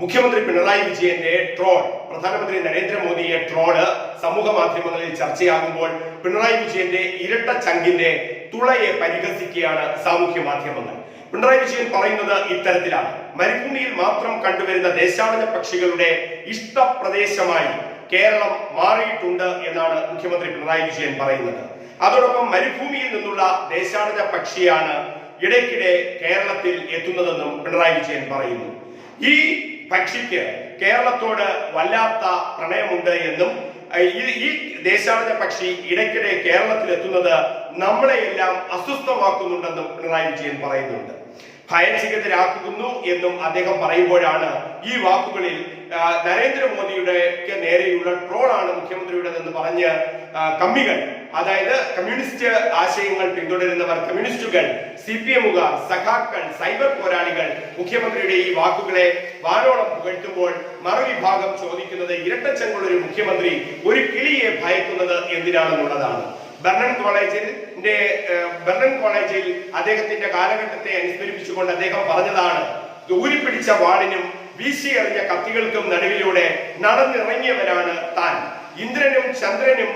മുഖ്യമന്ത്രി പിണറായി വിജയന്റെ ട്രോൾ പ്രധാനമന്ത്രി നരേന്ദ്രമോദിയെ ട്രോൾ സമൂഹ മാധ്യമങ്ങളിൽ ചർച്ചയാകുമ്പോൾ പിണറായി വിജയന്റെ ഇരട്ട ചങ്കിന്റെ തുളയെ പരിഹസിക്കുകയാണ് സാമൂഹ്യ മാധ്യമങ്ങൾ. പിണറായി വിജയൻ പറയുന്നത് ഇത്തരത്തിലാണ്. മരുഭൂമിയിൽ മാത്രം കണ്ടുവരുന്ന ദേശാടന പക്ഷികളുടെ ഇഷ്ടപ്രദേശമായി കേരളം മാറിയിട്ടുണ്ട് എന്നാണ് മുഖ്യമന്ത്രി പിണറായി വിജയൻ പറയുന്നത്. അതോടൊപ്പം മരുഭൂമിയിൽ നിന്നുള്ള ദേശാടന പക്ഷിയാണ് ഇടയ്ക്കിടെ കേരളത്തിൽ എത്തുന്നതെന്നും പിണറായി വിജയൻ പറയുന്നു. ഈ പക്ഷിക്ക് കേരളത്തോട് വല്ലാത്ത പ്രണയമുണ്ട് എന്നും ഈ ദേശാടന പക്ഷി ഇടയ്ക്കിടെ കേരളത്തിൽ എത്തുന്നത് നമ്മളെയെല്ലാം അസ്വസ്ഥമാക്കുന്നുണ്ടെന്നും പിണറായി വിജയൻ പറയുന്നുണ്ട്. ഭയചികിതരാക്കുന്നു എന്നും അദ്ദേഹം പറയുമ്പോഴാണ് ഈ വാക്കുകളിൽ നരേന്ദ്രമോദിയുടെ ആണ് മുഖ്യമന്ത്രിയുടെ മുഖ്യമന്ത്രിയുടേതെന്ന് പറഞ്ഞ് കമ്മികൾ അതായത് കമ്മ്യൂണിസ്റ്റ് ആശയങ്ങൾ പിന്തുടരുന്നവർ കമ്മ്യൂണിസ്റ്റുകൾ സി പി എമ്മുകാർ സഖാക്കൾ സൈബർ പോരാളികൾ മുഖ്യമന്ത്രിയുടെ ഈ വാക്കുകളെ വാനോളം പുകഴ്ത്തുമ്പോൾ മറുവിഭാഗം ചോദിക്കുന്നത് ഇരട്ടച്ചങ്കുള്ള ഒരു മുഖ്യമന്ത്രി ഒരു കിളിയെ ഭയക്കുന്നത് എന്തിനാണെന്നുള്ളതാണ്. ബർണൻ കോളേജിൽ ബർണൻ കോളേജിൽ അദ്ദേഹത്തിന്റെ കാലഘട്ടത്തെ അനുസ്മരിപ്പിച്ചുകൊണ്ട് അദ്ദേഹം പറഞ്ഞതാണ് ഊരിപ്പിടിച്ച വാളിനും വീശി എറിഞ്ഞ കത്തികൾക്കും നടുവിലൂടെ നടന്നിറങ്ങിയവനാണ് താൻ. ഇന്ദ്രനും ചന്ദ്രനും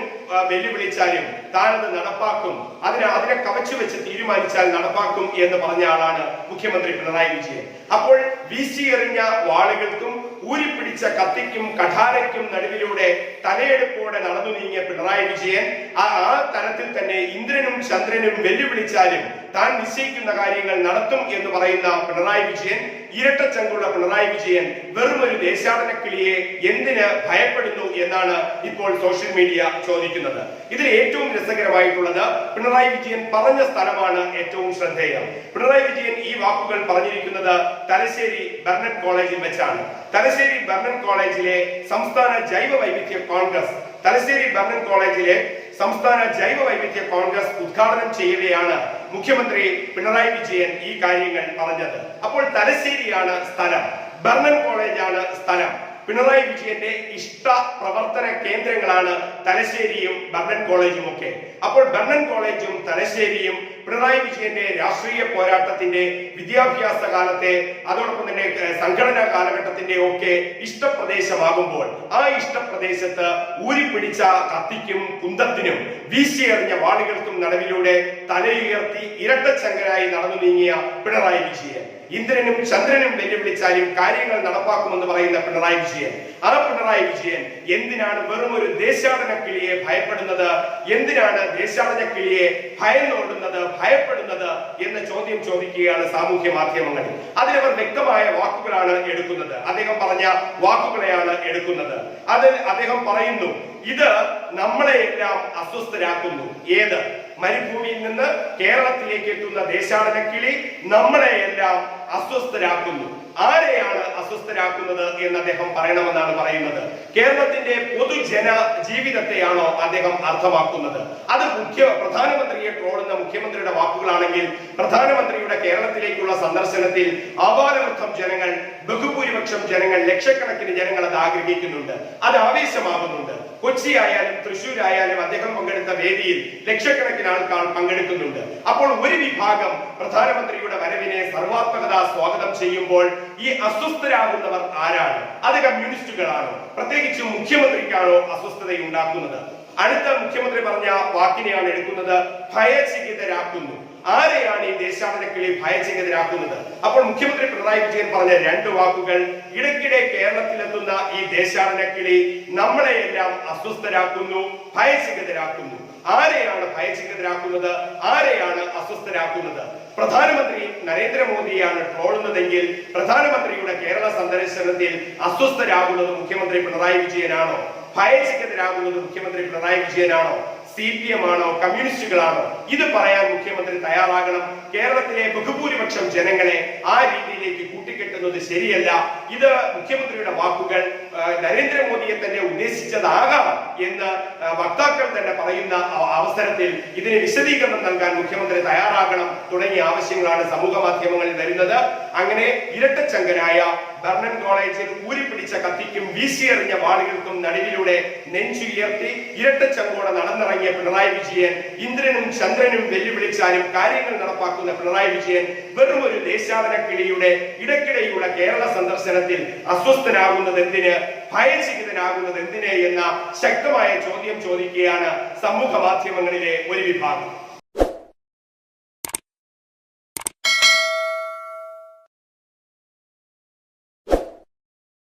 വെല്ലുവിളിച്ചാലും താനത് നടപ്പാക്കും. അതിനെ അതിനെ കവച്ചു വെച്ച് തീരുമാനിച്ചാൽ നടപ്പാക്കും എന്ന് പറഞ്ഞ ആളാണ് മുഖ്യമന്ത്രി പിണറായി വിജയൻ. അപ്പോൾ വീശി എറിഞ്ഞ വാളുകൾക്കും ഊരിപ്പിടിച്ച കത്തിക്കും കഠാരയ്ക്കും നടുവിലൂടെ തലയെടുപ്പോടെ നടന്നു നീങ്ങിയ പിണറായി വിജയൻ ആ തരത്തിൽ തന്നെ ഇന്ദ്രനും ചന്ദ്രനും വെല്ലുവിളിച്ചാലും താൻ നിശ്ചയിക്കുന്ന കാര്യങ്ങൾ നടത്തും എന്ന് പറയുന്ന പിണറായി വിജയൻ ഇരട്ടച്ചങ്കുള്ള പിണറായി വിജയൻ വെറും ഒരു ദേശാടന കിളിയെ എന്തിന് ഭയപ്പെടുന്നു എന്നാണ് ഇപ്പോൾ സോഷ്യൽ മീഡിയ ചോദിക്കുന്നത്. ഇതിൽ ഏറ്റവും രസകരമായിട്ടുള്ളത് പിണറായി വിജയൻ പറഞ്ഞ സ്ഥലമാണ് ഏറ്റവും ശ്രദ്ധേയം. പിണറായി വിജയൻ ഈ വാക്കുകൾ പറഞ്ഞിരിക്കുന്നത് തലശ്ശേരി ബർണറ്റ് കോളേജിൽ വെച്ചാണ്. തലശ്ശേരി ബർണൻ കോളേജിലെ സംസ്ഥാന ജൈവ വൈവിധ്യ കോൺഗ്രസ് തലശ്ശേരി ബർണൻ കോളേജിലെ സംസ്ഥാന ജൈവ വൈവിധ്യ കോൺഗ്രസ് ഉദ്ഘാടനം ചെയ്യവെയാണ് മുഖ്യമന്ത്രി പിണറായി വിജയൻ ഈ കാര്യങ്ങൾ പറഞ്ഞത്. അപ്പോൾ തലശ്ശേരിയാണ് സ്ഥലം. ബർണൻ കോളേജാണ് സ്ഥലം. പിണറായി വിജയന്റെ ഇഷ്ട പ്രവർത്തന കേന്ദ്രങ്ങളാണ് തലശ്ശേരിയും ബർണൻ കോളേജും ഒക്കെ അപ്പോൾ ബർണൻ കോളേജും തലശ്ശേരിയും പിണറായി വിജയന്റെ രാഷ്ട്രീയ പോരാട്ടത്തിന്റെ വിദ്യാഭ്യാസ കാലത്തെ അതോടൊപ്പം തന്നെ സംഘടനാ കാലഘട്ടത്തിന്റെ ഒക്കെ ഇഷ്ടപ്രദേശമാകുമ്പോൾ ആ ഇഷ്ടപ്രദേശത്ത് ഊരിപ്പിടിച്ച കത്തിക്കും കുന്തത്തിനും വീശി വീശിയെറിഞ്ഞ വാളുകൾക്കും നടുവിലൂടെ തലയുയർത്തി ഇരട്ടച്ചങ്കരായി നടന്നു നീങ്ങിയ പിണറായി വിജയൻ. ഇന്ദ്രനും ചന്ദ്രനും വെല്ലുവിളിച്ചാലും കാര്യങ്ങൾ നടപ്പാക്കുമെന്ന് പറയുന്ന പിണറായി വിജയൻ. ആ പിണറായി വിജയൻ എന്തിനാണ് വെറും ഒരു ദേശാടന കിളിയെ ഭയപ്പെടുന്നത്? എന്തിനാണ് ദേശാടന കിളിയെ ഭയന്നോടുന്നത് ഭയപ്പെടുന്നത് എന്ന ചോദ്യം ചോദിക്കുകയാണ് സാമൂഹ്യ മാധ്യമങ്ങളിൽ അതിലവർ വ്യക്തമായ വാക്കുകളാണ് എടുക്കുന്നത്. അദ്ദേഹം പറഞ്ഞ വാക്കുകളെയാണ് എടുക്കുന്നത്. അതിൽ അദ്ദേഹം പറയുന്നു ഇത് നമ്മളെയെല്ലാം അസ്വസ്ഥരാക്കുന്നു. ഏത്? മരുഭൂമിയിൽ നിന്ന് കേരളത്തിലേക്ക് എത്തുന്ന ദേശാടന കിളി നമ്മളെയെല്ലാം അസ്വസ്ഥരാക്കുന്നു. ആരെയാണ് അസ്വസ്ഥരാക്കുന്നത് എന്ന് അദ്ദേഹം പറയണമെന്നാണ് പറയുന്നത്. കേരളത്തിന്റെ പൊതുജന ജീവിതത്തെയാണോ അദ്ദേഹം അർത്ഥമാക്കുന്നത്? അത് മുഖ്യ പ്രധാനമന്ത്രിയെ ട്രോളുന്ന മുഖ്യമന്ത്രിയുടെ വാക്കുകളാണെങ്കിൽ പ്രധാനമന്ത്രിയുടെ കേരളത്തിലേക്കുള്ള സന്ദർശനത്തിൽ അപാരവൃദ്ധം ജനങ്ങൾ ബഹുഭൂരിപക്ഷം ജനങ്ങൾ ലക്ഷക്കണക്കിന് ജനങ്ങൾ അത് ആഗ്രഹിക്കുന്നുണ്ട്. അത് ആവേശമാകുന്നുണ്ട്. കൊച്ചി ആയാലും തൃശൂർ ആയാലും അദ്ദേഹം പങ്കെടുത്ത വേദിയിൽ ലക്ഷക്കണക്കിന് ആൾക്കാർ പങ്കെടുക്കുന്നുണ്ട്. അപ്പോൾ ഒരു വിഭാഗം പ്രധാനമന്ത്രിയുടെ വരവിനെ സർവാത്മകത സ്വാഗതം ചെയ്യുമ്പോൾ ഈ അസ്വസ്ഥരാകുന്നവർ ആരാണ്? അത് കമ്മ്യൂണിസ്റ്റുകളാണോ? പ്രത്യേകിച്ച് മുഖ്യമന്ത്രിക്കാണോ അസ്വസ്ഥത ഉണ്ടാക്കുന്നത് അടുത്ത മുഖ്യമന്ത്രി പറഞ്ഞ വാക്കിനെയാണ് എടുക്കുന്നത് ഭയചകിതരാക്കുന്നു. ആരെയാണ് ഈ ദേശാടനക്കിളി ഭയചകിതരാക്കുന്നത്? അപ്പോൾ മുഖ്യമന്ത്രി പിണറായി വിജയൻ പറഞ്ഞ രണ്ട് വാക്കുകൾ ഇടയ്ക്കിടെ കേരളത്തിലെത്തുന്ന ഈ ദേശാടനക്കിളി നമ്മളെയെല്ലാം അസ്വസ്ഥരാക്കുന്നു ഭയചകിതരാക്കുന്നു. ആരെയാണ് ഭയചകിതരാക്കുന്നത്? ആരെയാണ് അസ്വസ്ഥരാക്കുന്നത്? പ്രധാനമന്ത്രി നരേന്ദ്രമോദിയാണ് ട്രോളുന്നതെങ്കിൽ പ്രധാനമന്ത്രിയുടെ കേരള സന്ദർശനത്തിൽ അസ്വസ്ഥരാകുന്നത് മുഖ്യമന്ത്രി പിണറായി വിജയനാണോ? ഭയചകിതരാകുന്നത് മുഖ്യമന്ത്രി പിണറായി വിജയനാണോ? സി പി എം ആണോ കമ്മ്യൂണിസ്റ്റുകളാണോ? ഇത് പറയാൻ മുഖ്യമന്ത്രി തയ്യാറാകണം. കേരളത്തിലെ ബഹുഭൂരിപക്ഷം ജനങ്ങളെ ആ രീതിയിലേക്ക് കൂട്ടിക്കെട്ടുന്നത് ശരിയല്ല. ഇത് മുഖ്യമന്ത്രിയുടെ വാക്കുകൾ നരേന്ദ്രമോദിയെ തന്നെ ഉദ്ദേശിച്ചതാകാം എന്ന് വക്താക്കൾ തന്നെ പറയുന്ന അവസരത്തിൽ ഇതിന് വിശദീകരണം നൽകാൻ മുഖ്യമന്ത്രി തയ്യാറാകണം തുടങ്ങിയ ആവശ്യങ്ങളാണ് സമൂഹ മാധ്യമങ്ങളിൽ വരുന്നത്. അങ്ങനെ ഇരട്ടച്ചങ്കനായ ബർണൻ കോളേജിൽ ഊരിപ്പിടിച്ച കത്തിക്കും വീശിയെറിഞ്ഞ വാളുകൾക്കും നടുവിലൂടെ നെഞ്ചുയർത്തി ഇരട്ടച്ചങ്കോടെ നടന്നിറങ്ങിയ പിണറായി വിജയൻ ഇന്ദ്രനും ചന്ദ്രനും വെല്ലുവിളിച്ചാലും കാര്യങ്ങൾ നടപ്പാക്കുന്ന പിണറായി വിജയൻ വെറും ഒരു ദേശാടന കിളിയുടെ ഇടയ്ക്കിടെയുള്ള കേരള സന്ദർശനത്തിൽ അസ്വസ്ഥനാകുന്നത് എന്തിന് ഭയചകിതനാകുന്നത് എന്തിന് എന്ന ശക്തമായ ചോദ്യം ചോദിക്കുകയാണ് സമൂഹ മാധ്യമങ്ങളിലെ ഒരു വിഭാഗം.